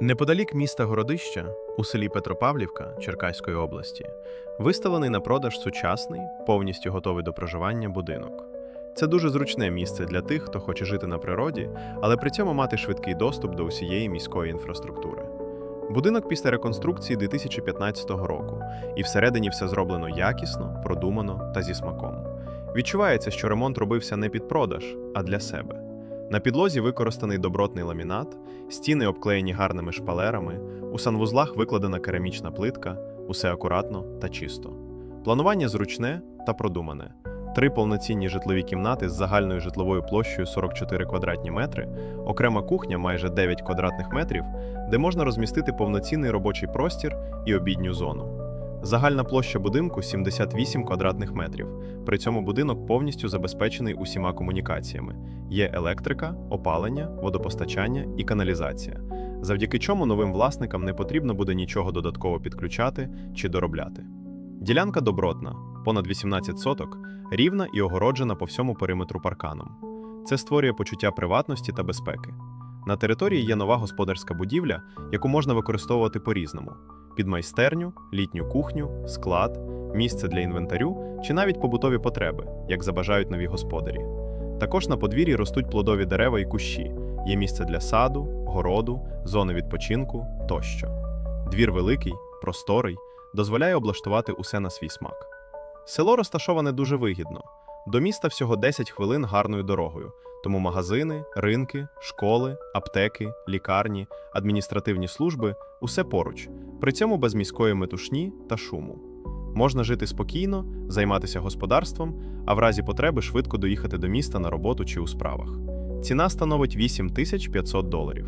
Неподалік міста Городища, у селі Петропавлівка Черкаської області, виставлений на продаж сучасний, повністю готовий до проживання будинок. Це дуже зручне місце для тих, хто хоче жити на природі, але при цьому мати швидкий доступ до усієї міської інфраструктури. Будинок після реконструкції 2015 року, і всередині все зроблено якісно, продумано та зі смаком. Відчувається, що ремонт робився не під продаж, а для себе. На підлозі використаний добротний ламінат, стіни обклеєні гарними шпалерами, у санвузлах викладена керамічна плитка, усе акуратно та чисто. Планування зручне та продумане. Три повноцінні житлові кімнати з загальною житловою площею 44 квадратні метри, окрема кухня майже 9 квадратних метрів, де можна розмістити повноцінний робочий простір і обідню зону. Загальна площа будинку 78 квадратних метрів. При цьому будинок повністю забезпечений усіма комунікаціями. Є електрика, опалення, водопостачання і каналізація, завдяки чому новим власникам не потрібно буде нічого додатково підключати чи доробляти. Ділянка добротна, понад 18 соток, рівна і огороджена по всьому периметру парканом. Це створює почуття приватності та безпеки. На території є нова господарська будівля, яку можна використовувати по-різному: під майстерню, літню кухню, склад, місце для інвентарю чи навіть побутові потреби, як забажають нові господарі. Також на подвір'ї ростуть плодові дерева і кущі, є місце для саду, городу, зони відпочинку тощо. Двір великий, просторий, дозволяє облаштувати усе на свій смак. Село розташоване дуже вигідно. До міста всього 10 хвилин гарною дорогою, тому магазини, ринки, школи, аптеки, лікарні, адміністративні служби усе поруч, при цьому без міської метушні та шуму. Можна жити спокійно, займатися господарством, а в разі потреби швидко доїхати до міста на роботу чи у справах. Ціна становить 8500 доларів.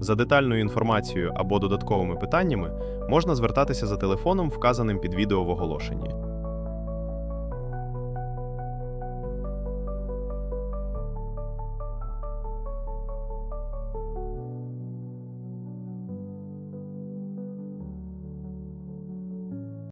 За детальною інформацією або додатковими питаннями можна звертатися за телефоном, вказаним під відео в оголошенні.